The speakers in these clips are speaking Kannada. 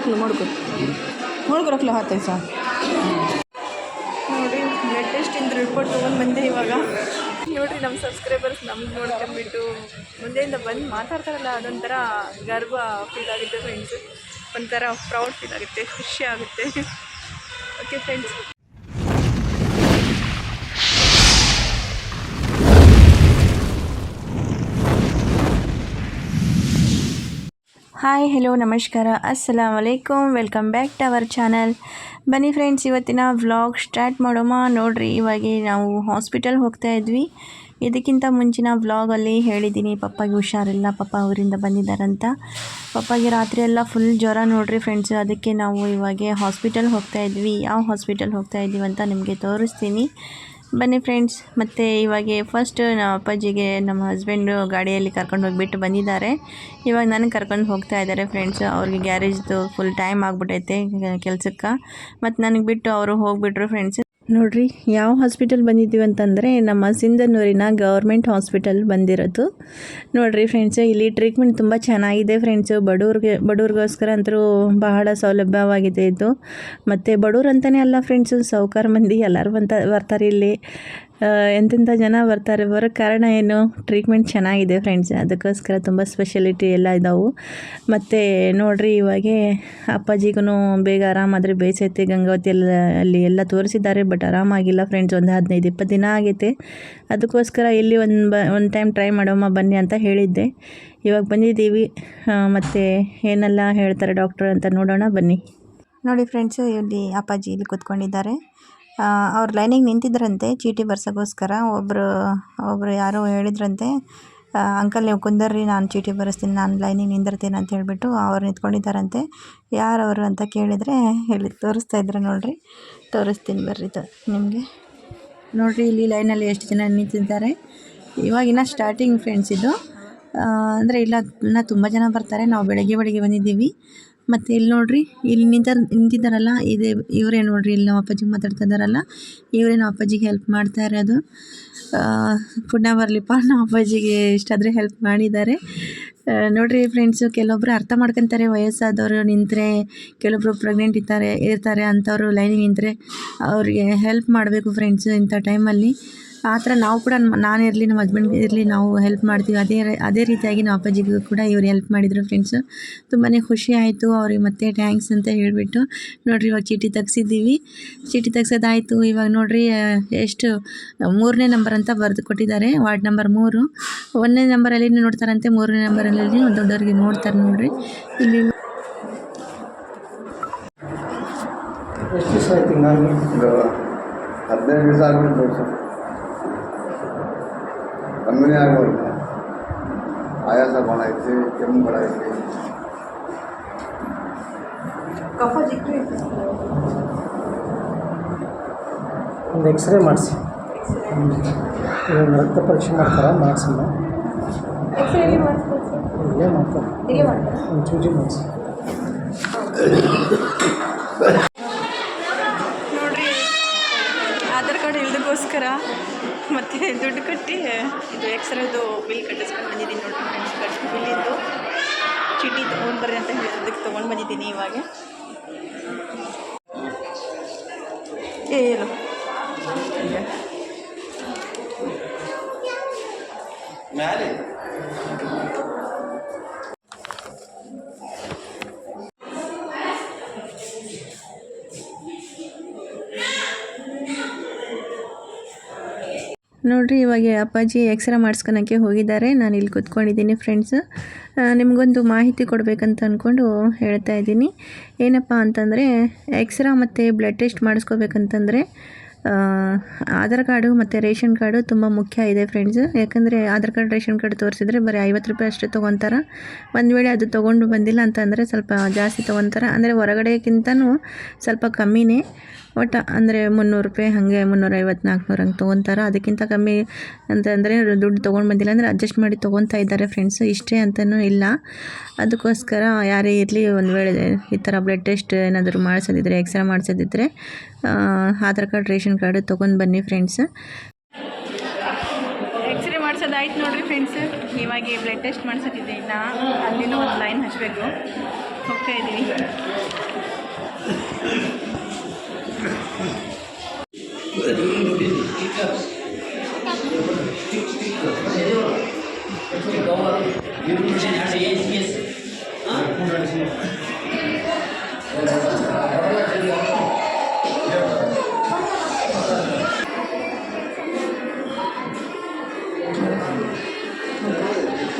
ರೊಕ್ಲು ಮಾಡ್ಕೊ ಮಾಡ್ಕೊ ರೊಕ್ಕಲು ಸಹ ನೋಡಿ ಬ್ಲಡ್ ಇಂದ ರಿಪೋರ್ಟ್ ತೊಗೊಂಡು ಬಂದೆ ಇವಾಗ. ನೋಡ್ರಿ ನಮ್ಮ ಸಬ್ಸ್ಕ್ರೈಬರ್ಸ್ ನಮ್ಗೆ ನೋಡ್ಕೊಂಡ್ಬಿಟ್ಟು ಮುಂದೆಯಿಂದ ಬಂದು ಮಾತಾಡ್ತಾರಲ್ಲ, ಅದೊಂಥರ ಗರ್ವ ಫೀಲ್ ಆಗುತ್ತೆ ಫ್ರೆಂಡ್ಸ್ ಒಂಥರ ಪ್ರೌಡ್ ಫೀಲ್ ಆಗುತ್ತೆ, ಖುಷಿ ಆಗುತ್ತೆ. ಓಕೆ ಫ್ರೆಂಡ್ಸ್ ಹಾಯ್ ಹೆಲೋ ನಮಸ್ಕಾರ ಅಸ್ಸಲಾಮ್ ವಲೈಕುಮ್ welcome back to our channel ಬನ್ನಿ ಫ್ರೆಂಡ್ಸ್ ಇವತ್ತಿನ ವ್ಲಾಗ್ ಸ್ಟಾರ್ಟ್ ಮಾಡೋಮ ನೋಡ್ರಿ, ಇವಾಗ ನಾವು ಹಾಸ್ಪಿಟಲ್ ಹೋಗ್ತಾ ಇದ್ವಿ. ಇದಕ್ಕಿಂತ ಮುಂಚಿನ ವ್ಲಾಗಲ್ಲಿ ಹೇಳಿದ್ದೀನಿ, ಪಪ್ಪಾಗೆ ಹುಷಾರಿಲ್ಲ, ಪಪ್ಪ ಅವರಿಂದ ಬಂದಿದ್ದಾರಂತ. ಪಪ್ಪಾಗೆ ರಾತ್ರಿ ಎಲ್ಲ ಫುಲ್ ಜ್ವರ ನೋಡ್ರಿ ಫ್ರೆಂಡ್ಸ್ ಅದಕ್ಕೆ ನಾವು ಇವಾಗ ಹಾಸ್ಪಿಟಲ್ ಹೋಗ್ತಾ ಇದ್ವಿ. ಯಾವ ಹಾಸ್ಪಿಟಲ್ ಹೋಗ್ತಾ ಇದ್ದೀವಿ ಅಂತ ನಿಮಗೆ ತೋರಿಸ್ತೀನಿ. ಬನ್ನಿ ಫ್ರೆಂಡ್ಸ್ ಮತ್ತು ಇವಾಗ ಫಸ್ಟ್ ನಮ್ಮ ಅಪ್ಪಾಜಿಗೆ ನಮ್ಮ ಹಸ್ಬೆಂಡು ಗಾಡಿಯಲ್ಲಿ ಕರ್ಕೊಂಡು ಹೋಗಿಬಿಟ್ಟು ಬಂದಿದ್ದಾರೆ. ಇವಾಗ ನನಗೆ ಕರ್ಕೊಂಡು ಹೋಗ್ತಾ ಇದ್ದಾರೆ ಫ್ರೆಂಡ್ಸ್ ಅವ್ರಿಗೆ ಗ್ಯಾರೇಜ್ದು ಫುಲ್ ಟೈಮ್ ಆಗಿಬಿಟ್ಟೈತೆ ಕೆಲಸಕ್ಕೆ. ಮತ್ತು ನನಗೆ ಬಿಟ್ಟು ಅವರು ಹೋಗಿಬಿಟ್ರು ಫ್ರೆಂಡ್ಸ್ ನೋಡ್ರಿ, ಯಾವ ಹಾಸ್ಪಿಟಲ್ ಬಂದಿದ್ದೀವಿ ಅಂತಂದರೆ ನಮ್ಮ ಸಿಂಧನೂರಿನ ಗೌರ್ಮೆಂಟ್ ಹಾಸ್ಪಿಟಲ್ ಬಂದಿರೋದು. ನೋಡ್ರಿ ಫ್ರೆಂಡ್ಸ್ ಇಲ್ಲಿ ಟ್ರೀಟ್ಮೆಂಟ್ ತುಂಬ ಚೆನ್ನಾಗಿದೆ ಫ್ರೆಂಡ್ಸು ಬಡವ್ರಿಗೆ, ಬಡವ್ರಿಗೋಸ್ಕರ ಅಂತರೂ ಬಹಳ ಸೌಲಭ್ಯವಾಗಿದೆ ಇದು. ಮತ್ತು ಬಡವ್ರು ಅಂತಲೇ ಅಲ್ಲ ಫ್ರೆಂಡ್ಸು ಸೌಕಾರ ಮಂದಿ ಎಲ್ಲರೂ ಬಂತ ಬರ್ತಾರೆ ಇಲ್ಲಿ. ಎಂತೆಂಥ ಜನ ಬರ್ತಾರೆ? ಬರೋ ಕಾರಣ ಏನು? ಟ್ರೀಟ್ಮೆಂಟ್ ಚೆನ್ನಾಗಿದೆ ಫ್ರೆಂಡ್ಸ್ ಅದಕ್ಕೋಸ್ಕರ ತುಂಬ ಸ್ಪೆಷಲಿಟಿ ಎಲ್ಲ ಇದ್ದಾವೆ ಮತ್ತು ನೋಡ್ರಿ, ಇವಾಗೆ ಅಪ್ಪಾಜಿಗೂ ಬೇಗ ಆರಾಮಾದರೆ ಬೇಸೈತೆ, ಗಂಗಾವತಿ ಎಲ್ಲ, ಅಲ್ಲಿ ಎಲ್ಲ ತೋರಿಸಿದ್ದಾರೆ ಬಟ್ ಆರಾಮಾಗಿಲ್ಲ ಫ್ರೆಂಡ್ಸ್ ಒಂದು ಹದಿನೈದು ಇಪ್ಪತ್ತು ದಿನ ಆಗೈತೆ. ಅದಕ್ಕೋಸ್ಕರ ಇಲ್ಲಿ ಒಂದು ಬ, ಒಂದು ಟೈಮ್ ಟ್ರೈ ಮಾಡೋಮ್ಮ, ಬನ್ನಿ ಅಂತ ಹೇಳಿದ್ದೆ. ಇವಾಗ ಬಂದಿದ್ದೀವಿ. ಮತ್ತು ಏನೆಲ್ಲ ಹೇಳ್ತಾರೆ ಡಾಕ್ಟರ್ ಅಂತ ನೋಡೋಣ, ಬನ್ನಿ. ನೋಡಿ ಫ್ರೆಂಡ್ಸು ಇಲ್ಲಿ ಅಪ್ಪಾಜಿ ಇಲ್ಲಿ ಕೂತ್ಕೊಂಡಿದ್ದಾರೆ. ಅವ್ರು ಲೈನಿಗೆ ನಿಂತಿದ್ರಂತೆ, ಚೀಟಿ ಬರ್ಸೋಕ್ಕೋಸ್ಕರ ಒಬ್ಬರು ಒಬ್ಬರು ಯಾರೋ ಹೇಳಿದ್ರಂತೆ ಅಂಕಲ್ ನೀವು ಕುಂದರ್ರಿ, ನಾನು ಚೀಟಿ ಬರೆಸ್ತೀನಿ, ನಾನು ಲೈನಿಗೆ ನಿಂದಿರ್ತೀನಿ ಅಂತ ಹೇಳಿಬಿಟ್ಟು ಅವ್ರು ನಿಂತ್ಕೊಂಡಿದ್ದಾರಂತೆ. ಅವರು ಅಂತ ಕೇಳಿದರೆ ಹೇಳಿ, ತೋರಿಸ್ತಾ ಇದ್ರು ನೋಡಿರಿ. ತೋರಿಸ್ತೀನಿ ಬರ್ರಿ ತ, ನಿಮಗೆ. ನೋಡಿರಿ, ಇಲ್ಲಿ ಲೈನಲ್ಲಿ ಎಷ್ಟು ಜನ ನಿಂತಿದ್ದಾರೆ. ಇವಾಗಿನ ಸ್ಟಾರ್ಟಿಂಗ್ ಫ್ರೆಂಡ್ಸ್ ಇದು. ಅಂದರೆ ಇಲ್ಲ ತುಂಬಾ ತುಂಬ ಜನ ಬರ್ತಾರೆ. ನಾವು ಬೆಳಗ್ಗೆ ಬೆಳಗ್ಗೆ ಬಂದಿದ್ದೀವಿ. ಮತ್ತು ಇಲ್ಲಿ ನೋಡ್ರಿ, ಇಲ್ಲಿ ನಿಂತ ನಿಂತಿದ್ದಾರಲ್ಲ, ಇದೆ ಇವರೇ ನೋಡ್ರಿ, ಇಲ್ಲಿ ನಮ್ಮ ಅಪ್ಪಾಜಿ ಮಾತಾಡ್ತಾ ಇದ್ದಾರಲ್ಲ ಇವರೇ ನಮ್ಮ ಅಪ್ಪಾಜಿಗೆ ಹೆಲ್ಪ್ ಮಾಡ್ತಾ ಇರೋದು. ಪುಣ್ಯ ಬರಲಿಪ್ಪ, ನಮ್ಮ ಅಪ್ಪಾಜಿಗೆ ಇಷ್ಟಾದರೆ ಹೆಲ್ಪ್ ಮಾಡಿದ್ದಾರೆ. ನೋಡಿರಿ ನೋಡ್ರಿ ಫ್ರೆಂಡ್ಸು ಕೆಲವೊಬ್ರು ಅರ್ಥ ಮಾಡ್ಕೊತಾರೆ, ವಯಸ್ಸಾದವರು ನಿಂತರೆ, ಕೆಲವೊಬ್ರು ಪ್ರೆಗ್ನೆಂಟ್ ಇರ್ತಾರೆ ಇರ್ತಾರೆ ಅಂಥವ್ರು ಲೈನಿಗೆ ನಿಂತರೆ, ಅವ್ರಿಗೆ ಹೆಲ್ಪ್ ಮಾಡಬೇಕು ಫ್ರೆಂಡ್ಸು ಇಂಥ ಟೈಮಲ್ಲಿ ಆ ಥರ ನಾವು ಕೂಡ ನಾನು ಇರಲಿ, ನಮ್ಮ ಹಸ್ಬೆಂಡ್ ಇರಲಿ ನಾವು ಹೆಲ್ಪ್ ಮಾಡ್ತೀವಿ. ಅದೇ ಅದೇ ರೀತಿಯಾಗಿ ನಮ್ಮ ಅಪ್ಪಾಜಿಗೂ ಕೂಡ ಇವ್ರು ಹೆಲ್ಪ್ ಮಾಡಿದರು ಫ್ರೆಂಡ್ಸು ತುಂಬಾ ಖುಷಿ ಆಯಿತು. ಅವ್ರಿಗೆ ಮತ್ತೆ ಥ್ಯಾಂಕ್ಸ್ ಅಂತ ಹೇಳಿಬಿಟ್ಟು ನೋಡಿರಿ ಇವಾಗ ಚೀಟಿ ತೆಗ್ಸಿದ್ದೀವಿ. ಚೀಟಿ ತೆಗ್ಸೋದಾಯಿತು. ಇವಾಗ ನೋಡಿರಿ ಎಷ್ಟು, ಮೂರನೇ ನಂಬರ್ ಅಂತ ಬರೆದು ಕೊಟ್ಟಿದ್ದಾರೆ. ವಾರ್ಡ್ ನಂಬರ್ ಮೂರು. ಒಂದನೇ ನಂಬರಲ್ಲಿ ನೋಡ್ತಾರಂತೆ. ಮೂರನೇ ನಂಬರಲ್ಲಿ ದೊಡ್ಡವ್ರಿಗೆ ನೋಡ್ತಾರೆ ನೋಡಿರಿ. ಇಲ್ಲಿ ಎಷ್ಟು ದಿವಸ ಆಯ್ತು? ಹದಿನೈದು ದಿವಸ ಆಗ್ಬಿಟ್ಟು ಸರ್ ಕಮ್ಮಿನೇ ಆಗ್ಬೋದು ಆಯಾಸ ಭಾಳ ಐತಿ ಕೆಮ್ಮು ಭಾಳ ಐತಿ. ಒಂದು ಎಕ್ಸ್ರೇ ಮಾಡಿಸಿ. ರಕ್ತ ಪರೀಕ್ಷೆ ಮಾಡ್ತಾರೆ? ಮಾಡಿಸಮ್ಮ ಇಲ್ಲೇ ಮಾಡ್ತಾರೆ. ಒಂದು ಚೂಜಿ ಮಾಡಿಸಿ. ನೋಡ್ರಿ ಆಧಾರ್ ಕಾರ್ಡ್ ಇಲ್ದಕ್ಕೋಸ್ಕರ ಮತ್ತೆ ದುಡ್ಡು ಕಟ್ಟಿ ಇದು ಎಕ್ಸ್ರೇದು ಬಿಲ್ ಕಟ್ಟಿಸ್ಕೊಂಡು ಬಂದಿದ್ದೀನಿ ನೋಡಿ ಫ್ರೆಂಡ್ಸ್ ಕಟ್ಟಿ ಬಿಲ್ಲಿದ್ದು ಚೀಟಿ ತೊಗೊಂಡು ಬರ್ರಿ ಅಂತ ಹೇಳಿದ್ದಕ್ಕೆ ತೊಗೊಂಡು ಬಂದಿದ್ದೀನಿ ಇವಾಗ. ಏನು? ನೋಡ್ರಿ, ಇವಾಗ ಅಪ್ಪಾಜಿ ಎಕ್ಸ್ರೇ ಮಾಡಿಸ್ಕೊಳಕ್ಕೆ ಹೋಗಿದ್ದಾರೆ. ನಾನು ಇಲ್ಲಿ ಕೂತ್ಕೊಂಡಿದ್ದೀನಿ ಫ್ರೆಂಡ್ಸ್ ನಿಮಗೊಂದು ಮಾಹಿತಿ ಕೊಡಬೇಕಂತ ಅಂದ್ಕೊಂಡು ಹೇಳ್ತಾ ಇದ್ದೀನಿ. ಏನಪ್ಪ ಅಂತಂದರೆ, ಎಕ್ಸ್ರಾ ಮತ್ತು ಬ್ಲಡ್ ಟೆಸ್ಟ್ ಮಾಡಿಸ್ಕೋಬೇಕಂತಂದರೆ ಆಧಾರ್ ಕಾರ್ಡು ಮತ್ತು ರೇಷನ್ ಕಾರ್ಡು ತುಂಬ ಮುಖ್ಯ ಇದೆ ಫ್ರೆಂಡ್ಸ್ ಯಾಕಂದರೆ ಆಧಾರ್ ಕಾರ್ಡ್, ರೇಷನ್ ಕಾರ್ಡ್ ತೋರಿಸಿದ್ರೆ ಬರೀ ಐವತ್ತು ರೂಪಾಯಿ ಅಷ್ಟೇ ತೊಗೊತಾರೆ. ಒಂದು ವೇಳೆ ಅದು ತೊಗೊಂಡು ಬಂದಿಲ್ಲ ಅಂತಂದರೆ ಸ್ವಲ್ಪ ಜಾಸ್ತಿ ತೊಗೊತಾರೆ. ಅಂದರೆ ಹೊರಗಡೆಗಿಂತನೂ ಸ್ವಲ್ಪ ಕಮ್ಮಿನೇ. ಒಟ್ಟು ಅಂದರೆ ಮುನ್ನೂರು ರೂಪಾಯಿ ಹಾಗೆ ಮುನ್ನೂರೈವತ್ತು ನಾಲ್ಕುನೂರು ಹಂಗೆ ತೊಗೊತಾರೆ ಅದಕ್ಕಿಂತ ಕಮ್ಮಿ ಅಂತಂದರೆ ದುಡ್ಡು ತೊಗೊಂಡು ಬಂದಿಲ್ಲ ಅಂದರೆ ಅಡ್ಜಸ್ಟ್ ಮಾಡಿ ತೊಗೊತಾ ಇದ್ದಾರೆ ಫ್ರೆಂಡ್ಸು ಇಷ್ಟೇ ಅಂತಲೂ ಇಲ್ಲ. ಅದಕ್ಕೋಸ್ಕರ ಯಾರೇ ಇರಲಿ ಒಂದು ವೇಳೆ ಈ ಥರ ಬ್ಲಡ್ ಟೆಸ್ಟ್ ಏನಾದರೂ ಮಾಡಿಸೋದಿದ್ರೆ ಎಕ್ಸ್ರೇ ಮಾಡಿಸೋದಿದ್ರೆ ಆಧಾರ್ ಕಾರ್ಡ್, ರೇಷನ್ ಕಾರ್ಡ್ ತೊಗೊಂಡು ಬನ್ನಿ ಫ್ರೆಂಡ್ಸ್ ಎಕ್ಸ್ರೇ ಮಾಡಿಸೋದಾಯ್ತು ನೋಡಿರಿ ಫ್ರೆಂಡ್ಸ್ ಇವಾಗ ಬ್ಲಡ್ ಟೆಸ್ಟ್ ಮಾಡಿಸೋದಿದೆ ಇನ್ನು. ಅಲ್ಲಿನೂ ಒಂದು ಲೈನ್ ಹಚ್ಚಬೇಕು ಹೋಗ್ತಾ ಇದ್ದೀವಿ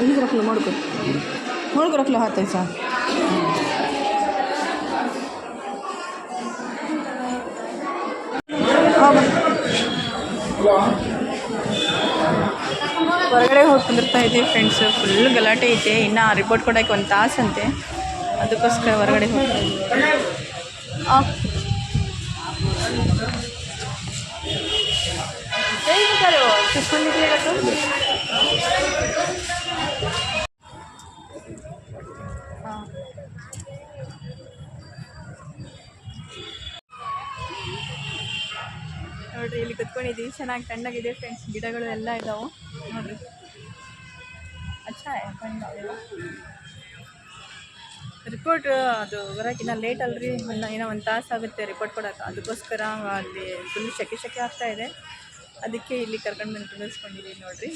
Ini kurang lo morco. Morco lo. ಹೊರಗಡೆ ಹೋಗಿ ಕುಂದಿರ್ತಾ ಇದ್ದೀವಿ ಫ್ರೆಂಡ್ಸ್ ಫುಲ್ ಗಲಾಟೆ ಐತೆ ಇನ್ನು ರಿಪೋರ್ಟ್ ಕೊಡೋಕ್ಕೆ ಒಂದು ತಾಸಂತೆ ಅದಕ್ಕೋಸ್ಕರ ಹೊರಗಡೆ ಹೋಗ್ತಾ ಇದ್ದೀವಿ. ನೋಡ್ರಿ ಚೆನ್ನಾಗಿ ತಣ್ಣಗಿದೆ ಫ್ರೆಂಡ್ಸ್ ಗಿಡಗಳು ಎಲ್ಲ ಇದಾವೆ. ನೋಡ್ರಿ. ಅಚ್ಚಾ ರಿಪೋರ್ಟ್ ಅದು ಬರೋಕ್ಕಿನ್ನ ಲೇಟ್ ಅಲ್ರಿ. ಒಂದು ಏನೋ ಒಂದು ತಾಸು ಆಗುತ್ತೆ ರಿಪೋರ್ಟ್ ಕೊಡೋಕೆ. ಅದಕ್ಕೋಸ್ಕರ ಅಲ್ಲಿ ಫುಲ್ ಶೆಕೆ ಶೆಕೆ ಆಗ್ತಾ ಇದೆ. ಅದಕ್ಕೆ ಇಲ್ಲಿ ಕರ್ಕೊಂಡು ಬಂದು ತುಂಬಿಸ್ಕೊಂಡಿದ್ದೀವಿ ನೋಡ್ರಿ.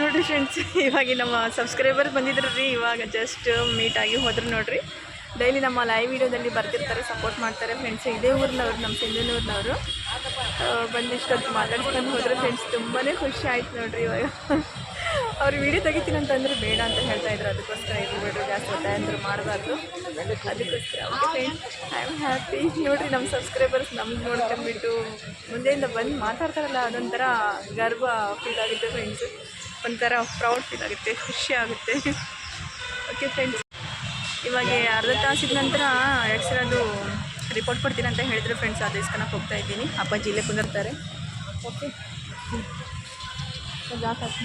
ನೋಡ್ರಿ ಫ್ರೆಂಡ್ಸ್ ಇವಾಗ ನಮ್ಮ ಸಬ್ಸ್ಕ್ರೈಬರ್ ಬಂದಿದ್ರು ರೀ. ಇವಾಗ ಜಸ್ಟ್ ಮೀಟ್ ಆಗಿ ಹೋದ್ರು ನೋಡ್ರಿ. ಡೈಲಿ ನಮ್ಮ ಲೈವ್ ವಿಡಿಯೋದಲ್ಲಿ ಬರ್ತಿರ್ತಾರೆ ಸಪೋರ್ಟ್ ಮಾಡ್ತಾರೆ ಫ್ರೆಂಡ್ಸ್ ಇದೇ ಊರಿನವ್ರು ನಮ್ಮ ಸಿಂಧನೂರಿನವರು. ಬಂದಿಷ್ಟೊತ್ತು ಮಾತಾಡ್ಸ್ಕೊಂಡು ಹೋದರೆ ಫ್ರೆಂಡ್ಸ್ ತುಂಬಾ ಖುಷಿ ಆಯ್ತು ನೋಡ್ರಿ ಇವಾಗ. ಅವ್ರು ವಿಡಿಯೋ ತೆಗಿತೀನಿ ಅಂತಂದ್ರೆ ಬೇಡ ಅಂತ ಹೇಳ್ತಾ ಇದ್ರು. ಅದಕ್ಕೋಸ್ಕರ ಇದು ಬಿಡ್ರಿ ಜಾಸ್ತಿ ಒತ್ತಾಯ ಮಾಡಬಾರ್ದು. ಅದಕ್ಕೋಸ್ಕರ ಐ ಆಮ್ ಹ್ಯಾಪಿ ನೋಡಿರಿ ನಮ್ಮ ಸಬ್ಸ್ಕ್ರೈಬರ್ಸ್ ನಮ್ಗೆ ನೋಡ್ಕೊಂಡ್ಬಿಟ್ಟು ಮುಂದೆಯಿಂದ ಬಂದು ಮಾತಾಡ್ತಾರಲ್ಲ, ಅದೊಂಥರ ಗರ್ವ ಫೀಲ್ ಆಗುತ್ತೆ ಫ್ರೆಂಡ್ಸು ಒಂಥರ ಪ್ರೌಡ್ ಫೀಲ್ ಆಗುತ್ತೆ, ಖುಷಿ ಆಗುತ್ತೆ. ಓಕೆ ಫ್ರೆಂಡ್ಸ್ ಇವಾಗ ಅರ್ಧ ತಾಸಿದ ನಂತರ ಎಕ್ಸ್ರೇದು ರಿಪೋರ್ಟ್ ಕೊಡ್ತೀನಿ ಅಂತ ಹೇಳಿದ್ರು ಫ್ರೆಂಡ್ಸ್ ಅದು ಇಸ್ಕೊಳಕ್ಕೆ ಹೋಗ್ತಾ ಇದ್ದೀನಿ ಅಪ್ಪಾಜಿ ಇಲ್ಲೇ ಕುಂದಿರ್ತಾರೆ ओके तो जा सकते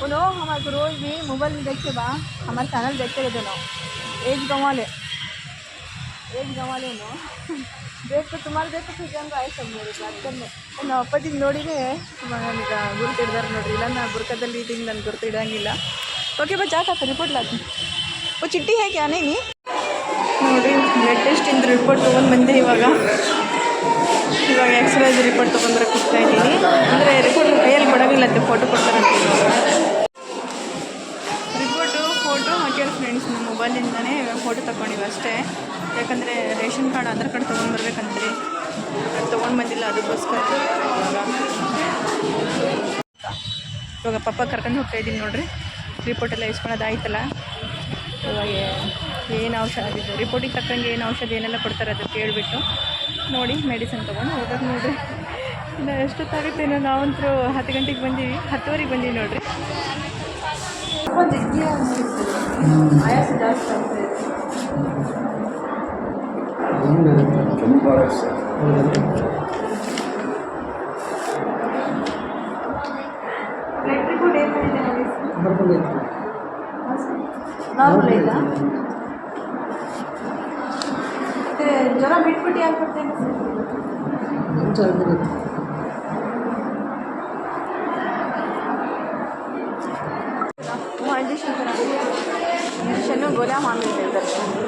बोलो हमारे को रोज भी मोबाइल में देख के बा हमारे चैनल देखते रहते ना एज गंवा ले एज गंवा ले नो देख तो तुम्हारे देख तो फिर जंग आए सब मेरे बात करने ನಮ್ಮ ಅಪ್ಪಾಜಿಗೆ ನೋಡಿದ್ರೆ ನನಗೆ ಗುರುತು ಹಿಡ್ದಾರೆ ನೋಡ್ರಿ ಇಲ್ಲ ನಾ ಬುರ್ಕದಲ್ಲಿ ಇದ್ದೀನಿ ನನ್ನ ಗುರುತು ಇಡಂಗಿಲ್ಲ ಓಕೆ ಬಾ ಜಾಕ ರಿಪೋರ್ಟ್ ಲಾತಿ ಓ, ಚಿಟ್ಟಿ ಹೇಗೆ ನೀ? ನೋಡಿ ಬ್ಲಡ್ ಟೆಸ್ಟಿಂದ ರಿಪೋರ್ಟ್ ತೊಗೊಂಡು ಬಂದೆ ಇವಾಗ. ಇವಾಗ ಎಕ್ಸ್ರೇದು ರಿಪೋರ್ಟ್ ತೊಗೊಂಡ್ರೆ ಕೊಡ್ತಾ ಇದ್ದೀನಿ. ಅಂದರೆ ರಿಪೋರ್ಟ್ ಕೈಯಲ್ಲಿ ಅಂತ ಫೋಟೋ ಕೊಡ್ತಾರಂತೆ ರಿಪೋರ್ಟು ಫೋಟೋ ಹಾಕ್ಯಾರ ಫ್ರೆಂಡ್ಸ್ ನಮ್ಮ ಮೊಬೈಲಿಂದನೇ ಫೋಟೋ ತಗೊಂಡಿವಿ ಅಷ್ಟೇ. ಯಾಕಂದರೆ ರೇಷನ್ ಕಾರ್ಡ್, ಆಧಾರ್ ಕಾರ್ಡ್ ತೊಗೊಂಡು ಬರ್ಬೇಕಂತೀರಿ. ಅದು ತೊಗೊಂಡು ಬಂದಿಲ್ಲ, ಅದಕ್ಕೋಸ್ಕರ ಇವಾಗ. ಪಪ್ಪ ಕರ್ಕೊಂಡು ಹೋಗ್ತಾ ಇದ್ದೀನಿ ನೋಡಿರಿ. ರಿಪೋರ್ಟ್ ಎಲ್ಲ ಇಸ್ಕೊಳ್ಳೋದು ಇವಾಗ ಏನು ಔಷಧ ಆಗಿದೆ ರಿಪೋರ್ಟಿಗೆ ತಕ್ಕಂಗೆ ಏನು ಔಷಧ ಏನೆಲ್ಲ ಕೊಡ್ತಾರೆ ಅದು ಕೇಳಿಬಿಟ್ಟು ನೋಡಿ ಮೆಡಿಸಿನ್ ತೊಗೊಂಡು ಹೋಗೋದು ನೋಡಿರಿ. ಇನ್ನು ಎಷ್ಟೊತ್ತಾಗುತ್ತೇನೋ ನಾವಂತರೂ ಹತ್ತು ಗಂಟೆಗೆ ಬಂದೀವಿ. ಹತ್ತುವರೆಗೆ ಬಂದೀವಿ ನೋಡಿರಿ. ಆಯಾಸ ಜಾಸ್ತಿ ಆಗ್ತಾ ಇದೆ ತುಂಬ ಆಯ್ತು ಬ್ಲಡ್ ರಿಪೋರ್ಟ್ ಏನು ಮಾಡಿದೆ ನೋಡಿ ಬರ್ಕೊಂಡೈತಿ ನಾರ್ಮಲ್ ಐತಾ ಮತ್ತೆ ಜ್ವರ ಬಿಟ್ಬಿಟ್ಟು ಯಾಕೆ ಬರ್ತೇನೆ ಜ್ವರ ಬರುತ್ತೆ ಇಂಜೆಕ್ಷನ್ ಇಂಜೆಕ್ಷನ್ನು ಗೋಲ ದರ್ಶನ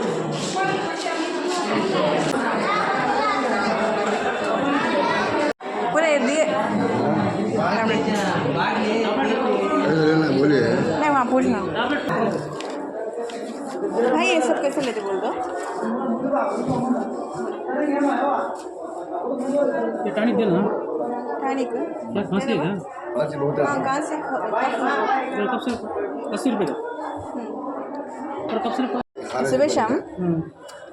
ये टानिक देना टॉनिक क्या खांसी है क्या आज बहुत हाँ कहाँ से और कब से अस्सी रुपये का और कब से है सुबह शाम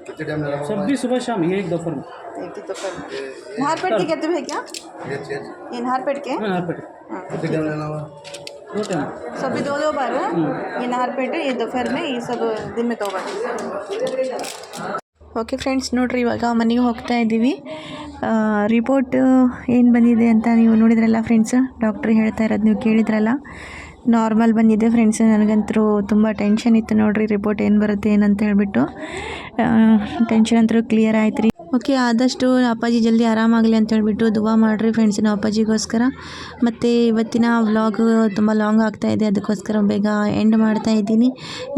कितने टाइम लगा सब भी सुबह शाम ये एक दोपहर में एक ही तो कर नारपेट के कहते हैं क्या ये चीज ये नारपेट के हाँ यहाँ पे हाँ कितने टाइम लेना हुआ दो टाइम सभी दो दो बार ये नारपेट ये दोपहर में ये सब दिन में दो बार ಓಕೆ ಫ್ರೆಂಡ್ಸ್ ನೋಡಿರಿ ಇವಾಗ ಮನೆಗೆ ಹೋಗ್ತಾ ಇದ್ದೀವಿ ರಿಪೋರ್ಟ್ ಏನು ಬಂದಿದೆ ಅಂತ ನೀವು ನೋಡಿದ್ರಲ್ಲ ಫ್ರೆಂಡ್ಸ್ ಡಾಕ್ಟ್ರ್ ಹೇಳ್ತಾ ಇರೋದು ನೀವು ಕೇಳಿದ್ರಲ್ಲ. ನಾರ್ಮಲ್ ಬಂದಿದೆ ಫ್ರೆಂಡ್ಸ್ ನನಗಂತರೂ ತುಂಬ ಟೆನ್ಷನ್ ಇತ್ತು ನೋಡಿರಿ ರಿಪೋರ್ಟ್ ಏನು ಬರುತ್ತೆ ಏನಂತ ಹೇಳ್ಬಿಟ್ಟು. ಟೆನ್ಷನ್ ಅಂತೂ ಕ್ಲಿಯರ್ ಆಯ್ತು ರೀ ಓಕೆ, ಆದಷ್ಟು ಅಪ್ಪಾಜಿ ಜಲ್ದಿ ಆರಾಮಾಗಲಿ ಅಂತ ಹೇಳಿಬಿಟ್ಟು ದುವಾ ಮಾಡಿರಿ ಫ್ರೆಂಡ್ಸ್ ನಾವು ಅಪ್ಪಾಜಿಗೋಸ್ಕರ. ಮತ್ತು ಇವತ್ತಿನ ವ್ಲಾಗ್ ತುಂಬ ಲಾಂಗ್ ಆಗ್ತಾ ಇದೆ, ಅದಕ್ಕೋಸ್ಕರ ಬೇಗ ಎಂಡ್ ಮಾಡ್ತಾ ಇದ್ದೀನಿ.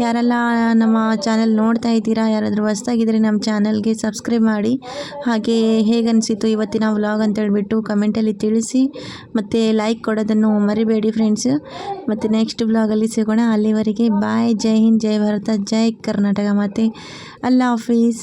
ಯಾರೆಲ್ಲ ನಮ್ಮ ಚಾನಲ್ ನೋಡ್ತಾ ಇದ್ದೀರಾ, ಯಾರಾದರೂ ಹೊಸದಾಗಿದ್ದರೆ ನಮ್ಮ ಚಾನಲ್ಗೆ ಸಬ್ಸ್ಕ್ರೈಬ್ ಮಾಡಿ. ಹಾಗೆ ಹೇಗನ್ನಿಸಿತು ಇವತ್ತಿನ ವ್ಲಾಗ್ ಅಂತ ಹೇಳಿಬಿಟ್ಟು ಕಮೆಂಟಲ್ಲಿ ತಿಳಿಸಿ. ಮತ್ತು ಲೈಕ್ ಕೊಡೋದನ್ನು ಮರಿಬೇಡಿ ಫ್ರೆಂಡ್ಸ್ ಮತ್ತು ನೆಕ್ಸ್ಟ್ ವ್ಲಾಗಲ್ಲಿ ಸಿಗೋಣ. ಅಲ್ಲಿವರೆಗೆ ಬಾಯ್ ಜೈ ಹಿಂದ್, ಜೈ ಭಾರತ, ಜೈ ಕರ್ನಾಟಕ ಮತ್ತು ಅಲ್ಲ ಹಾಫೀಸ್.